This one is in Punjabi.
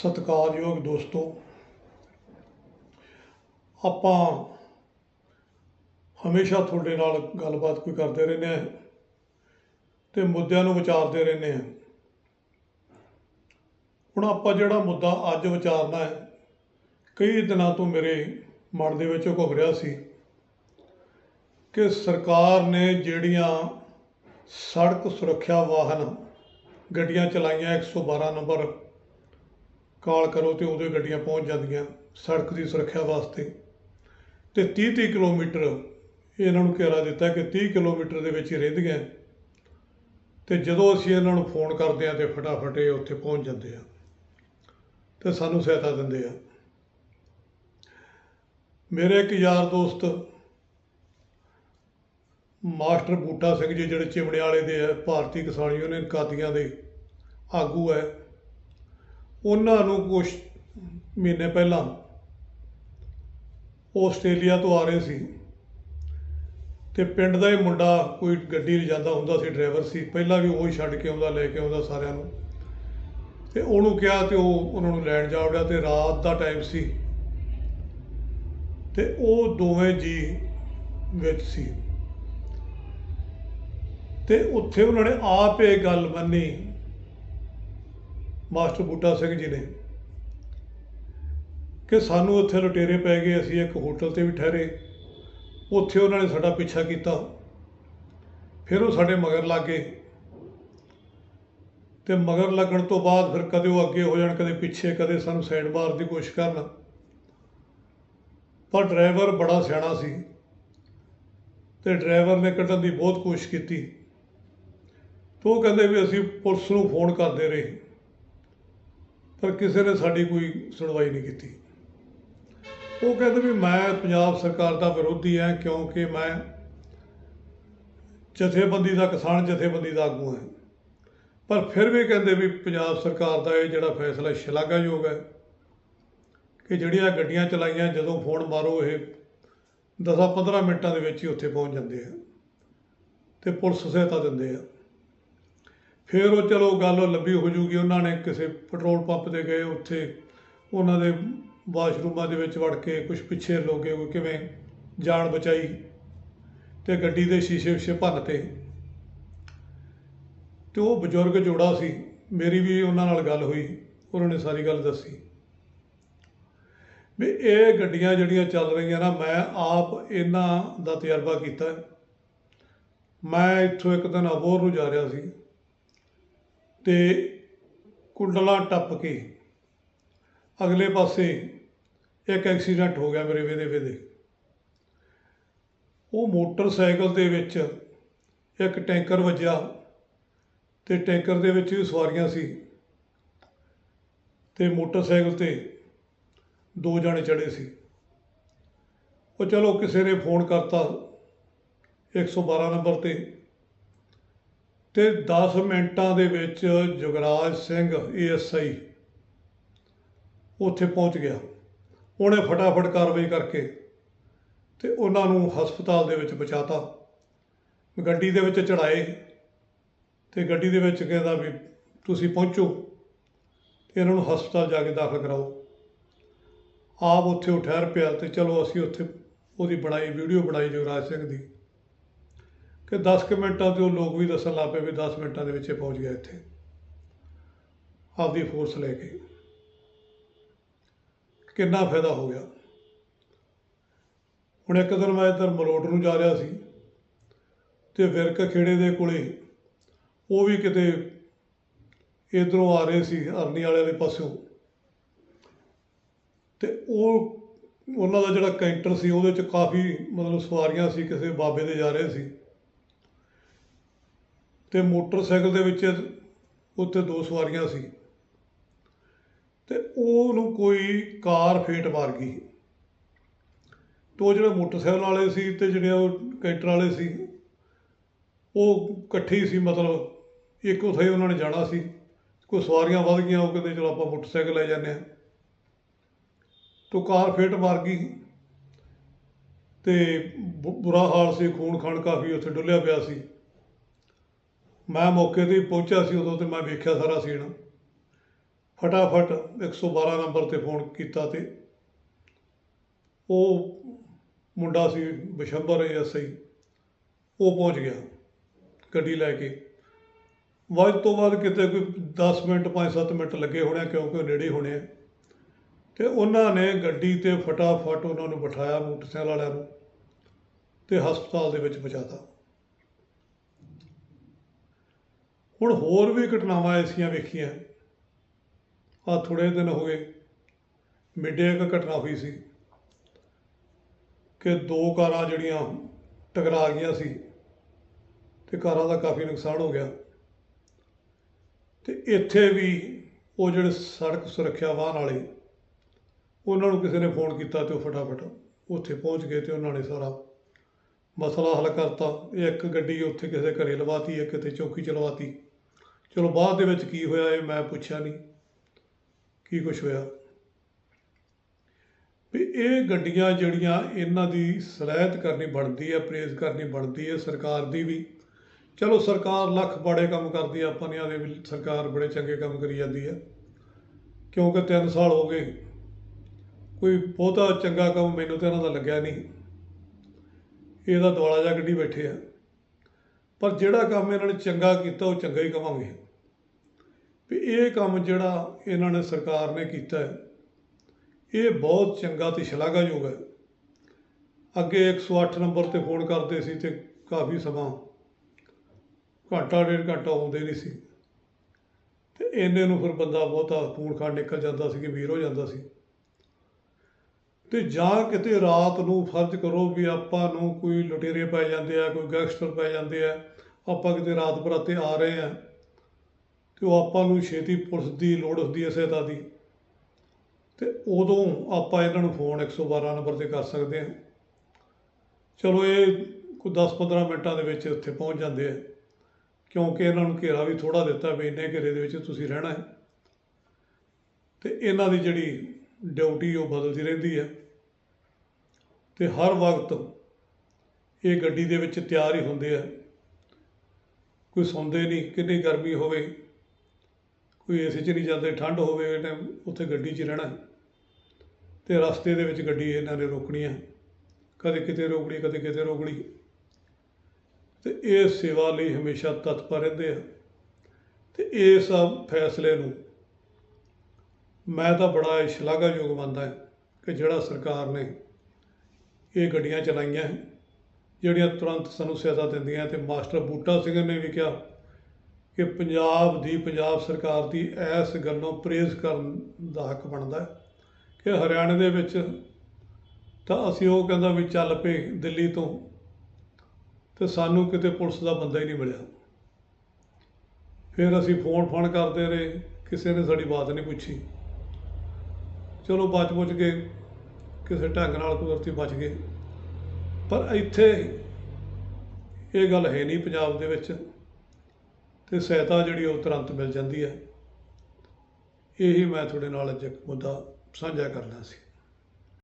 ਸਤਿਕਾਰਯੋਗ ਦੋਸਤੋ, ਆਪਾਂ ਹਮੇਸ਼ਾ ਤੁਹਾਡੇ ਨਾਲ ਗੱਲਬਾਤ ਕੋਈ ਕਰਦੇ ਰਹਿੰਦੇ ਹਾਂ ਤੇ ਮੁੱਦਿਆਂ ਨੂੰ ਵਿਚਾਰਦੇ ਰਹਿੰਦੇ ਹਾਂ। ਹੁਣ ਆਪਾਂ ਜਿਹੜਾ ਮੁੱਦਾ ਅੱਜ ਵਿਚਾਰਨਾ ਹੈ, ਕਈ ਦਿਨਾਂ ਤੋਂ ਮੇਰੇ ਮਨ ਦੇ ਵਿੱਚ ਘੁੰਮ ਰਿਹਾ ਸੀ ਕਿ ਸਰਕਾਰ ਨੇ ਜਿਹੜੀਆਂ ਸੜਕ ਸੁਰੱਖਿਆ ਵਾਹਨ ਗੱਡੀਆਂ ਚਲਾਈਆਂ 112 ਨੰਬਰ ਕਾਲ ਕਰੋ ਤੇ ਉਹਦੇ ਗੱਡੀਆਂ ਪਹੁੰਚ ਜਾਂਦੀਆਂ ਸੜਕ ਦੀ ਸੁਰੱਖਿਆ ਵਾਸਤੇ। ਤੇ 30 30 ਕਿਲੋਮੀਟਰ ਇਹਨਾਂ ਨੂੰ ਘੇਰਾ ਦਿੱਤਾ ਕਿ 30 ਕਿਲੋਮੀਟਰ ਦੇ ਵਿੱਚ ਹੀ ਰਹਿੰਦੀਆਂ। ਤੇ ਜਦੋਂ ਅਸੀਂ ਇਹਨਾਂ ਨੂੰ ਫੋਨ ਕਰਦੇ ਆ ਤੇ ਫਟਾਫਟ ਇਹ ਉੱਥੇ ਪਹੁੰਚ ਜਾਂਦੇ ਆ। ਤੇ ਸਾਨੂੰ ਸਹਾਇਤਾ ਦਿੰਦੇ ਆ। ਮੇਰੇ ਇੱਕ ਯਾਰ ਦੋਸਤ ਮਾਸਟਰ ਬੂਟਾ ਸਿੰਘ ਜੀ, ਜਿਹੜੇ ਚਿਮੜੇ ਵਾਲੇ ਦੇ ਆ, ਭਾਰਤੀ ਕਿਸਾਨ ਯੂਨੀਅਨ ਕਾਦੀਆਂ ਦੇ ਆਗੂ ਹੈ ਉਹਨਾਂ ਨੂੰ ਕੁਝ ਮਹੀਨੇ ਪਹਿਲਾਂ ਆਸਟ੍ਰੇਲੀਆ ਤੋਂ ਆ ਰਹੇ ਸੀ ਤੇ ਪਿੰਡ ਦਾ ਇਹ ਮੁੰਡਾ ਕੋਈ ਗੱਡੀ ਲਿਜਾਂਦਾ ਹੁੰਦਾ ਸੀ, ਡਰਾਈਵਰ ਸੀ, ਪਹਿਲਾਂ ਵੀ ਉਹ ਹੀ ਛੱਡ ਕੇ ਆਉਂਦਾ, ਲੈ ਕੇ ਆਉਂਦਾ ਸਾਰਿਆਂ ਨੂੰ। ਤੇ ਉਹਨੂੰ ਕਿਹਾ ਤੇ ਉਹ ਉਹਨਾਂ ਨੂੰ ਲੈਣ ਜਾ ਵੜਿਆ ਤੇ ਰਾਤ ਦਾ ਟਾਈਮ ਸੀ। ਤੇ ਉਹ ਦੋਵੇਂ ਜੀ ਵਿੱਚ ਸੀ। ਤੇ ਉੱਥੇ ਉਹਨਾਂ ਨੇ ਆਪ ਇਹ ਗੱਲ ਮੰਨੀ ਮਾਸਟਰ ਬੂਟਾ ਸਿੰਘ ਜੀ ਨੇ ਕਿ ਸਾਨੂੰ ਉੱਥੇ ਲੁਟੇਰੇ ਪੈ ਗਏ, ਅਸੀਂ ਇੱਕ ਹੋਟਲ ਤੇ ਵੀ ਠਹਿਰੇ। ਉੱਥੇ ਉਹਨਾਂ ਨੇ ਸਾਡਾ ਪਿੱਛਾ ਕੀਤਾ। ਫਿਰ ਉਹ ਸਾਡੇ ਮਗਰ ਲੱਗ ਗਏ। ਤੇ ਮਗਰ ਲੱਗਣ ਤੋਂ ਬਾਅਦ ਫਿਰ ਕਦੇ ਉਹ ਅੱਗੇ ਹੋ ਜਾਣ, ਕਦੇ ਪਿੱਛੇ, ਕਦੇ ਸਾਨੂੰ ਸਾਈਡ ਮਾਰਨ ਦੀ ਕੋਸ਼ਿਸ਼ ਕਰਨ। ਪਰ ਡਰਾਈਵਰ ਬੜਾ ਸਿਆਣਾ ਸੀ ਤੇ ਡਰਾਈਵਰ ਨੇ ਕੱਢਣ ਦੀ ਬਹੁਤ ਕੋਸ਼ਿਸ਼ ਕੀਤੀ। ਤੇ ਉਹ ਕਹਿੰਦੇ ਵੀ ਅਸੀਂ ਪੁਲਿਸ ਨੂੰ ਫੋਨ ਕਰਦੇ ਰਹੇ। ਪਰ ਕਿਸੇ ਨੇ ਸਾਡੀ ਕੋਈ ਸੁਣਵਾਈ ਨਹੀਂ ਕੀਤੀ। ਉਹ ਕਹਿੰਦੇ ਵੀ ਮੈਂ ਪੰਜਾਬ ਸਰਕਾਰ ਦਾ ਵਿਰੋਧੀ ਹਾਂ ਕਿਉਂਕਿ ਮੈਂ ਜਥੇਬੰਦੀ ਦਾ ਕਿਸਾਨ, ਜਥੇਬੰਦੀ ਦਾ ਆਗੂ ਹਾਂ। ਪਰ ਫਿਰ ਵੀ ਕਹਿੰਦੇ ਵੀ ਪੰਜਾਬ ਸਰਕਾਰ ਦਾ ਇਹ ਜਿਹੜਾ ਫੈਸਲਾ ਸ਼ਲਾਘਾਯੋਗ ਹੈ ਕਿ ਜਿਹੜੀਆਂ ਗੱਡੀਆਂ ਚਲਾਈਆਂ, ਜਦੋਂ ਫੋਨ ਮਾਰੋ ਇਹ 10-15 ਮਿੰਟਾਂ ਦੇ ਵਿੱਚ ਹੀ ਉੱਥੇ ਪਹੁੰਚ ਜਾਂਦੇ ਆ ਤੇ ਪੁਲਿਸ ਸਹਾਇਤਾ ਦਿੰਦੇ ਆ। ਫਿਰ ਉਹ ਚਲੋ ਗੱਲ ਲੰਬੀ ਹੋ ਜੂਗੀ, ਉਹਨਾਂ ਨੇ ਕਿਸੇ ਪੈਟਰੋਲ ਪੰਪ ਤੇ ਗਏ ਉੱਥੇ। ਉਹਨਾਂ ਦੇ ਵਾਸ਼ਰੂਮਾਂ ਦੇ ਵਿੱਚ ਵੜ ਕੇ ਕੁਝ ਪਿੱਛੇ ਲੋਗੇ ਕੋਈ ਕਿਵੇਂ ਜਾਨ ਬਚਾਈ ਤੇ ਗੱਡੀ ਦੇ ਸ਼ੀਸ਼ੇ ਵਿਸ਼ੇ ਭੰਨ ਤੇ। ਤੇ ਉਹ ਬਜ਼ੁਰਗ ਜੋੜਾ ਸੀ, ਮੇਰੀ ਵੀ ਉਹਨਾਂ ਨਾਲ ਗੱਲ ਹੋਈ, ਉਹਨਾਂ ਨੇ ਸਾਰੀ ਗੱਲ ਦੱਸੀ। ਵੀ ਇਹ ਗੱਡੀਆਂ ਜਿਹੜੀਆਂ ਚੱਲ ਰਹੀਆਂ ਨਾ, ਮੈਂ ਆਪ ਇਹਨਾਂ ਦਾ ਤਜਰਬਾ ਕੀਤਾ। ਮੈਂ ਇੱਥੋਂ ਇੱਕ ਦਿਨ ਅਬੋਰ ਨੂੰ ਜਾ ਰਿਹਾ ਸੀ। ਤੇ ਕੁੰਡਲਾ ਟੱਪ ਕੇ ਅਗਲੇ ਪਾਸੇ ਇੱਕ ਐਕਸੀਡੈਂਟ ਹੋ ਗਿਆ ਮੇਰੇ ਵੇਦੇ ਵੇਦੇ। ਉਹ ਮੋਟਰਸਾਈਕਲ ਦੇ ਵਿੱਚ ਇੱਕ ਟੈਂਕਰ ਵੱਜਿਆ ਤੇ ਟੈਂਕਰ ਦੇ ਵਿੱਚ ਵੀ ਸਵਾਰੀਆਂ ਸੀ ਤੇ ਮੋਟਰਸਾਈਕਲ ਤੇ ਦੋ ਜਣੇ ਚੜੇ ਸੀ। ਉਹ ਚਲੋ ਕਿਸੇ ਨੇ ਫੋਨ ਕਰਤਾ 112 ਨੰਬਰ ਤੇ ਤੇ 10 ਮਿੰਟਾਂ ਦੇ ਵਿੱਚ ਜੁਗਰਾਜ ਸਿੰਘ ਏਐਸਆਈ ਉੱਥੇ ਪਹੁੰਚ ਗਿਆ। ਉਹਨੇ ਫਟਾਫਟ ਕਾਰਵਾਈ ਕਰਕੇ ਤੇ ਉਹਨਾਂ ਨੂੰ ਹਸਪਤਾਲ ਦੇ ਵਿੱਚ ਪਹੁੰਚਾਤਾ। ਗੱਡੀ ਦੇ ਵਿੱਚ ਚੜਾਏ ਤੇ ਗੱਡੀ ਦੇ ਵਿੱਚ ਕਹਿੰਦਾ ਵੀ ਤੁਸੀਂ ਪਹੁੰਚੋ ਤੇ ਇਹਨਾਂ ਨੂੰ ਹਸਪਤਾਲ ਜਾ ਕੇ ਦਾਖਲ ਕਰਾਓ। ਆਪ ਉੱਥੇ ਉਹ ਪਿਆ ਤੇ ਚਲੋ ਅਸੀਂ ਉੱਥੇ ਉਹਦੀ ਬਣਾਈ, ਵੀਡੀਓ ਬਣਾਈ ਜੁਗਰਾਜ ਸਿੰਘ ਦੀ। ਕਿ 10 ਕੁ ਮਿੰਟਾਂ ਤੇ ਉਹ ਲੋਕ ਵੀ ਦੱਸਣ ਲੱਗ ਪਏ ਵੀ 10 ਮਿੰਟਾਂ ਦੇ ਵਿੱਚ ਇਹ ਪਹੁੰਚ ਗਿਆ ਇੱਥੇ। ਆਪਦੀ ਫੋਰਸ ਲੈ ਕੇ। ਕਿੰਨਾ ਫਾਇਦਾ ਹੋ ਗਿਆ। ਹੁਣ ਇੱਕ ਦਿਨ ਮੈਂ ਇੱਧਰ ਮਲੋਟ ਨੂੰ ਜਾ ਰਿਹਾ ਸੀ ਤੇ ਵਿਰਕ ਖੇੜੇ ਦੇ ਕੋਲੇ ਉਹ ਵੀ ਕਿਤੇ ਇਧਰੋਂ ਆ ਰਹੇ ਸੀ, ਅਰਨੀ ਵਾਲੇ ਦੇ ਪਾਸਿਓਂ। ਤੇ ਉਹ, ਉਹਨਾਂ ਦਾ ਜਿਹੜਾ ਕੈਂਟਰ ਸੀ, ਉਹਦੇ ਚ ਕਾਫੀ ਮਤਲਬ ਸਵਾਰੀਆਂ ਸੀ, ਕਿਸੇ ਬਾਬੇ ਦੇ ਜਾ ਰਹੇ ਸੀ। ਤੇ ਮੋਟਰਸਾਈਕਲ ਦੇ ਵਿੱਚ ਉੱਥੇ ਦੋ ਸਵਾਰੀਆਂ ਸੀ। ਤੇ ਉਹਨੂੰ ਕੋਈ ਕਾਰ ਫੇਟ ਮਾਰ ਗਈ। ਤੇ ਉਹ ਜਿਹੜੇ ਮੋਟਰਸਾਈਕਲ ਵਾਲੇ ਸੀ ਤੇ ਜਿਹੜੇ ਉਹ ਕੈਂਟਰ ਵਾਲੇ ਸੀ, ਉਹ ਇਕੱਠੀ ਸੀ, ਮਤਲਬ ਇੱਕੋ ਥਾਂ ਹੀ ਉਹਨਾਂ ਨੇ ਜਾਣਾ ਸੀ। ਕੋਈ ਸਵਾਰੀਆਂ ਵੱਧ ਗਈਆਂ, ਉਹ ਕਹਿੰਦੇ ਚਲੋ ਆਪਾਂ ਮੋਟਰਸਾਈਕਲ ਲੈ ਜਾਂਦੇ ਹਾਂ। ਤੋ ਕਾਰ ਫੇਟ ਮਾਰ ਗਈ। ਤੇ ਬੁ- ਬੁਰਾ ਹਾਲ ਸੀ, ਖੂਨ ਖਾਨ ਕਾਫੀ ਉੱਥੇ ਡੁੱਲਿਆ ਪਿਆ ਸੀ। ਮੈਂ ਮੌਕੇ ਤੇ ਪਹੁੰਚਿਆ ਸੀ ਉਦੋਂ ਤੇ ਮੈਂ ਵੇਖਿਆ ਸਾਰਾ ਸੀਨ। ਫਟਾਫਟ 112 ਨੰਬਰ ਤੇ ਫੋਨ ਕੀਤਾ ਤੇ ਉਹ ਮੁੰਡਾ ਸੀ ਬਿਸ਼ੰਬਰ ਐਸਆਈ ਉਹ ਪਹੁੰਚ ਗਿਆ ਗੱਡੀ ਲੈ ਕੇ। ਵੱਧ ਤੋਂ ਵੱਧ ਕਿਤੇ ਕੋਈ 10 ਮਿੰਟ 5-7 ਮਿੰਟ ਲੱਗੇ ਹੋਣੇ ਕਿਉਂਕਿ ਉਹ ਨੇੜੇ ਹੋਣੇ ਆ। ਤੇ ਉਹਨਾਂ ਨੇ ਗੱਡੀ ਤੇ ਫਟਾਫਟ ਉਹਨਾਂ ਨੂੰ ਬਿਠਾਇਆ ਮੋਟਰਸਾਈਕਲ ਵਾਲਿਆਂ ਨੂੰ ਤੇ ਹਸਪਤਾਲ ਦੇ ਵਿੱਚ ਪਹੁੰਚਾਤਾ। ਹੁਣ ਹੋਰ ਵੀ ਘਟਨਾਵਾਂ ਐਸੀਆਂ ਵੇਖੀਆਂ। ਆ ਥੋੜੇ ਦਿਨ ਹੋ ਗਏ। ਮਿਡੇ ਇੱਕ ਘਟਨਾ ਹੋਈ ਸੀ ਕਿ ਦੋ ਕਾਰਾਂ ਜਿਹੜੀਆਂ ਟਕਰਾ ਗਈਆਂ ਸੀ ਤੇ ਕਾਰਾਂ ਦਾ ਕਾਫੀ ਨੁਕਸਾਨ ਹੋ ਗਿਆ। ਤੇ ਇੱਥੇ ਵੀ ਉਹ ਜਿਹੜੇ ਸੜਕ ਸੁਰੱਖਿਆ ਵਾਹਨ ਵਾਲੇ, ਉਹਨਾਂ ਨੂੰ ਕਿਸੇ ਨੇ ਫੋਨ ਕੀਤਾ ਤੇ ਉਹ ਫਟਾਫਟ ਉੱਥੇ ਪਹੁੰਚ ਗਏ ਤੇ ਉਹਨਾਂ ਨੇ ਸਾਰਾ ਮਸਲਾ ਹੱਲ ਕਰਤਾ। ਇੱਕ ਗੱਡੀ ਉੱਥੇ ਕਿਸੇ ਘਰੇ ਲਵਾਤੀ, ਇੱਕ ਕਿਤੇ ਚੌਕੀ ਚ ਲਵਾਤੀ। ਚਲੋ ਬਾਅਦ ਦੇ ਵਿੱਚ ਕੀ ਹੋਇਆ ਇਹ ਮੈਂ ਪੁੱਛਿਆ ਨਹੀਂ। ਕੀ ਕੁਝ ਹੋਇਆ? ਵੀ ਇਹ ਗੱਡੀਆਂ ਜਿਹੜੀਆਂ ਇਹਨਾਂ ਦੀ ਸਲਾਹਤ ਕਰਨੀ ਬਣਦੀ ਹੈ ਪ੍ਰੇਜ਼ ਕਰਨੀ ਬਣਦੀ ਹੈ, ਸਰਕਾਰ ਦੀ ਵੀ। ਚਲੋ ਸਰਕਾਰ ਲੱਖ ਬੜੇ ਕੰਮ ਕਰਦੀ ਹੈ, ਆਪਾਂ ਨੇ ਆਦੇ ਵੀ ਸਰਕਾਰ ਬੜੇ ਚੰਗੇ ਕੰਮ ਕਰੀ ਜਾਂਦੀ ਹੈ। ਕਿਉਂਕਿ 3 ਸਾਲ ਹੋ ਗਏ। ਕੋਈ ਬਹੁਤਾ ਚੰਗਾ ਕੰਮ ਮੈਨੂੰ ਤਾਂ ਇਹਨਾਂ ਦਾ ਲੱਗਿਆ ਨਹੀਂ। ਇਹਦਾ ਦੁਆਲਾ ਜਾ ਗੱਡੀ ਬੈਠੇ ਆ। ਪਰ ਜਿਹੜਾ ਕੰਮ ਇਹਨਾਂ ਨੇ ਚੰਗਾ ਕੀਤਾ, ਉਹ ਚੰਗਾ ਹੀ ਕਵਾਂਗੇ। ਵੀ ਇਹ ਕੰਮ ਜਿਹੜਾ ਇਹਨਾਂ ਨੇ ਸਰਕਾਰ ਨੇ ਕੀਤਾ ਹੈ, ਇਹ ਬਹੁਤ ਚੰਗਾ ਤੇ ਸ਼ਲਾਘਾਯੋਗ ਹੈ। ਅੱਗੇ 108 ਨੰਬਰ ਤੇ ਫੋਨ ਕਰਦੇ ਸੀ ਤੇ ਕਾਫੀ ਸਮਾਂ ਘੰਟਾ, ਡੇਢ ਘੰਟਾ ਆਉਂਦੇ ਨਹੀਂ ਸੀ। ਤੇ ਇੰਨੇ ਨੂੰ ਫਿਰ ਬੰਦਾ ਬਹੁਤਾ ਖੂਨ ਖਾਨ ਨਿਕਲ ਜਾਂਦਾ ਸੀ ਕਿ ਵੀਰ ਹੋ ਜਾਂਦਾ ਸੀ। ਤੇ ਜਾਂ ਕਿਤੇ ਰਾਤ ਨੂੰ ਫਰਜ਼ ਕਰੋ ਵੀ ਆਪਾਂ ਨੂੰ ਕੋਈ ਲੁਟੇਰੇ ਪੈ ਜਾਂਦੇ ਆ, ਕੋਈ ਗੈਂਗਸਟਰ ਪੈ ਜਾਂਦੇ ਆ ਆਪਾਂ ਕਿਤੇ ਰਾਤ ਬਰਾਤੇ ਆ ਰਹੇ ਆ ਤੇ ਉਹ ਆਪਾਂ ਨੂੰ ਛੇਤੀ ਪੁਲਿਸ ਦੀ ਲੋੜ ਹੁੰਦੀ ਹੈ ਸਹਾਇਤਾ ਦੀ। ਤੇ ਉਦੋਂ ਆਪਾਂ ਇਹਨਾਂ ਨੂੰ ਫੋਨ 112 ਨੰਬਰ ਤੇ ਕਰ ਸਕਦੇ ਹਾਂ। ਚਲੋ ਇਹ ਕੋਈ 10-15 ਮਿੰਟਾਂ ਦੇ ਵਿੱਚ ਉੱਥੇ ਪਹੁੰਚ ਜਾਂਦੇ ਆ। ਕਿਉਂਕਿ ਇਹਨਾਂ ਨੂੰ ਘੇਰਾ ਵੀ ਥੋੜਾ ਦਿੱਤਾ ਵੀ ਇੰਨੇ ਘੇਰੇ ਦੇ ਵਿੱਚ ਤੁਸੀਂ ਰਹਿਣਾ ਹੈ। ਤੇ ਇਹਨਾਂ ਦੀ ਜਿਹੜੀ ਡਿਊਟੀ ਉਹ ਬਦਲਦੀ ਰਹਿੰਦੀ ਹੈ। ਤੇ ਹਰ ਵਕਤ ਇਹ ਗੱਡੀ ਦੇ ਵਿੱਚ ਤਿਆਰ ਹੀ ਹੁੰਦੇ ਆ। ਕੋਈ ਸੌਂਦੇ ਨਹੀਂ ਕਿੰਨੀ ਗਰਮੀ ਹੋਵੇ। ਕੋਈ ਏਸੀ 'ਚ ਨਹੀਂ ਜਾਂਦੇ ਠੰਡ ਹੋਵੇ ਇਹ ਟਾਈਮ ਉੱਥੇ ਗੱਡੀ 'ਚ ਰਹਿਣਾ। ਹੈ। ਤੇ ਰਸਤੇ ਦੇ ਵਿੱਚ ਗੱਡੀ ਇਹਨਾਂ ਨੇ ਰੋਕਣੀ ਹੈ ਕਦੇ ਕਿਤੇ ਰੋਕਣੀ ਕਦੇ ਕਿਤੇ ਰੋਕਣੀ। ਤੇ ਇਹ ਸੇਵਾ ਲਈ ਹਮੇਸ਼ਾ ਤਤਪਰ ਰਹਿੰਦੇ ਆ। ਤੇ ਸਭ ਫੈਸਲੇ ਨੂੰ ਮੈਂ ਤਾਂ ਬੜਾ ਸ਼ਲਾਘਾਯੋਗ ਮੰਨਦਾ ਕਿ ਜਿਹੜਾ ਸਰਕਾਰ ਨੇ ਇਹ ਗੱਡੀਆਂ ਚਲਾਈਆਂ ਹੈ, ਜਿਹੜੀਆਂ ਤੁਰੰਤ ਸਾਨੂੰ ਸਹਾਇਤਾ ਦਿੰਦੀਆਂ ਤੇ ਮਾਸਟਰ ਬੂਟਾ ਸਿੰਘ ਨੇ ਵੀ ਕਿਹਾ ਕਿ ਪੰਜਾਬ ਦੀ ਪੰਜਾਬ ਸਰਕਾਰ ਦੀ ਇਸ ਗੱਲੋਂ ਪ੍ਰੇਜ਼ ਕਰਨ ਦਾ ਹੱਕ ਬਣਦਾ ਕਿ ਹਰਿਆਣੇ ਦੇ ਵਿੱਚ ਤਾਂ ਅਸੀਂ ਉਹ ਕਹਿੰਦਾ ਵੀ ਚੱਲ ਪਏ ਦਿੱਲੀ ਤੋਂ ਤੇ ਸਾਨੂੰ ਕਿਤੇ ਪੁਲਿਸ ਦਾ ਬੰਦਾ ਹੀ ਨਹੀਂ ਮਿਲਿਆ। ਫਿਰ ਅਸੀਂ ਫੋਨ ਫਾਨ ਕਰਦੇ ਰਹੇ, ਕਿਸੇ ਨੇ ਸਾਡੀ ਬਾਤ ਨਹੀਂ ਪੁੱਛੀ। ਚਲੋ ਬਚ ਬੁੱਝ ਕੇ ਕਿਸੇ ਢੰਗ ਨਾਲ ਕੁਦਰਤੀ ਬਚ ਗਏ। ਪਰ ਇੱਥੇ ਇਹ ਗੱਲ ਹੈ ਨਹੀਂ ਪੰਜਾਬ ਦੇ ਵਿੱਚ ਤੇ ਸਹਾਇਤਾ ਜਿਹੜੀ ਉਹ ਤੁਰੰਤ ਮਿਲ ਜਾਂਦੀ ਹੈ। ਇਹੀ ਮੈਂ ਤੁਹਾਡੇ ਨਾਲ ਅੱਜ ਇੱਕ ਮੁੱਦਾ ਸਾਂਝਾ ਕਰਨਾ ਸੀ।